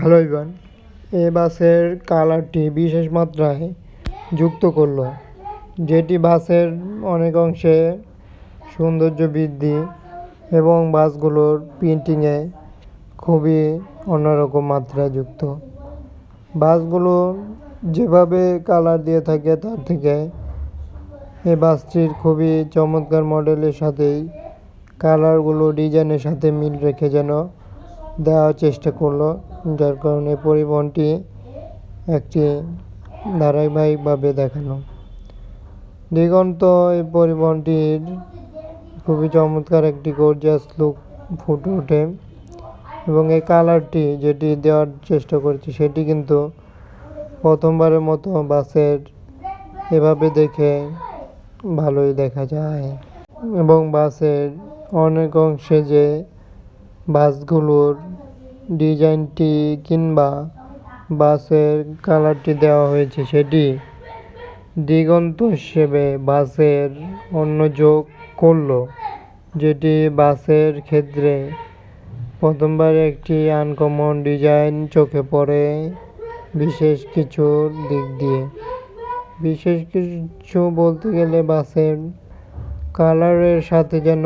Hello Ivan এ বাসের কালারটি বিশেষ মাত্রায় যুক্ত করল, যেটি বাসের অনেক অংশে সৌন্দর্য বৃদ্ধি এবং বাসগুলোর প্রিন্টিংয়ে খুবই অন্যরকম মাত্রায় যুক্ত। বাসগুলো যেভাবে কালার দিয়ে থাকে তার থেকে এ বাসটির খুবই চমৎকার মডেলের সাথেই কালারগুলো ডিজাইনের সাথে মিল রেখে যেন দেওয়ার চেষ্টা করল। যার কারণে পরিবহনটি একটি ধারাবাহিকভাবে দেখানো। দিগন্ত এই পরিবহনটির খুবই চমৎকার একটি গর্জিয়াস লুক ফুটে ওঠে এবং এই কালারটি যেটি দেওয়ার চেষ্টা করেছে সেটি কিন্তু প্রথমবারের মতো বাসের এভাবে দেখে ভালোই দেখা যায়। এবং বাসের অনেক অংশে যে বাসগুলোর ডিজাইনটি কিংবা বাসের কালারটি দেওয়া হয়েছে সেটি দিগন্ত হিসেবে বাসের অন্য যোগ করল, যেটি বাসের ক্ষেত্রে প্রথমবার একটি আনকমন ডিজাইন চোখে পড়ে বিশেষ কিছুর দিক দিয়ে। বিশেষ কিছু বলতে গেলে বাসের কালারের সাথে যেন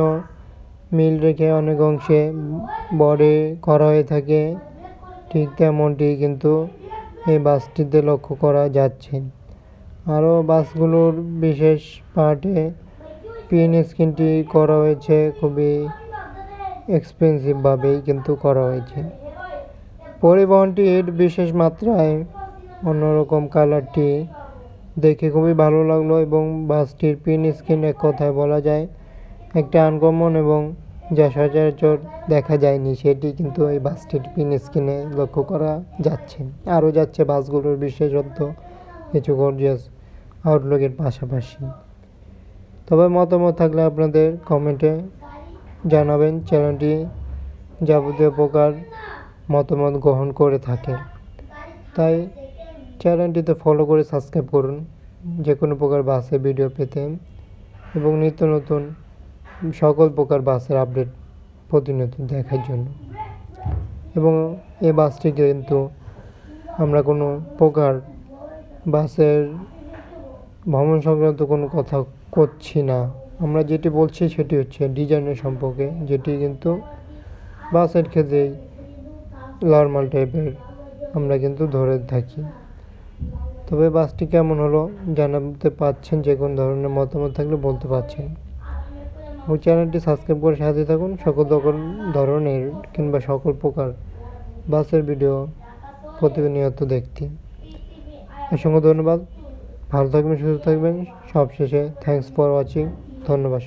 মিল রেখে অনেক অংশে বডি করা হয়ে থাকে। ঠিক তেমনটি কিন্তু এই বাসটিতে লক্ষ্য করা যাচ্ছে। আরও বাসগুলোর বিশেষ পার্টে পিন স্ক্রিনটি করা হয়েছে, খুবই এক্সপেন্সিভভাবেই কিন্তু করা হয়েছে। পরিবহনটির বিশেষ মাত্রায় অন্যরকম কালারটি দেখে খুবই ভালো লাগল এবং বাসটির পিন স্ক্রিন এক কথায় বলা যায় একটা আনকমন এবং যা সচরাচর দেখা যায়নি, সেটি কিন্তু এই বাসটির পিন স্ক্রিনে লক্ষ্য করা যাচ্ছে। আরও যাচ্ছে বাসগুলোর বিশেষত্ব, কিছু গর্জিয়াস আউটলুকের পাশাপাশি। তবে মতামত থাকলে আপনাদের কমেন্টে জানাবেন চ্যানেলটি যাবতীয় প্রকার মতামত গ্রহণ করে থাকে। তাই চ্যানেলটিতে ফলো করে সাবস্ক্রাইব করুন যে কোনো প্রকার বাসের ভিডিও পেতে। এবং নিত্য নতুন সকল প্রকার বাসের আপডেট প্রতিনিয়ত দেখার জন্য। এবং এই বাসটি কিন্তু আমরা কোনো প্রকার বাসের ভ্রমণ সংক্রান্ত কোনো কথা করছি না। আমরা যেটি বলছি সেটি হচ্ছে ডিজাইনের সম্পর্কে, যেটি কিন্তু বাসের ক্ষেত্রেই নর্মাল টাইপের আমরা কিন্তু ধরে থাকি। তবে বাসটি কেমন হলো জানাতে পারছেন, যে কোনো ধরনের মতামত থাকলে বলতে পারছেন। ও চ্যানেলটি সাবস্ক্রাইব করে সাথে থাকুন। সকল ধরন- ধরনের কিংবা সকল প্রকার বাসের ভিডিও প্রতিনিয়ত দেখতে। অসংখ্য ধন্যবাদ। ভালো থাকবেন, সুস্থ থাকবেন। সবশেষে থ্যাংকস ফর ওয়াচিং ধন্যবাদ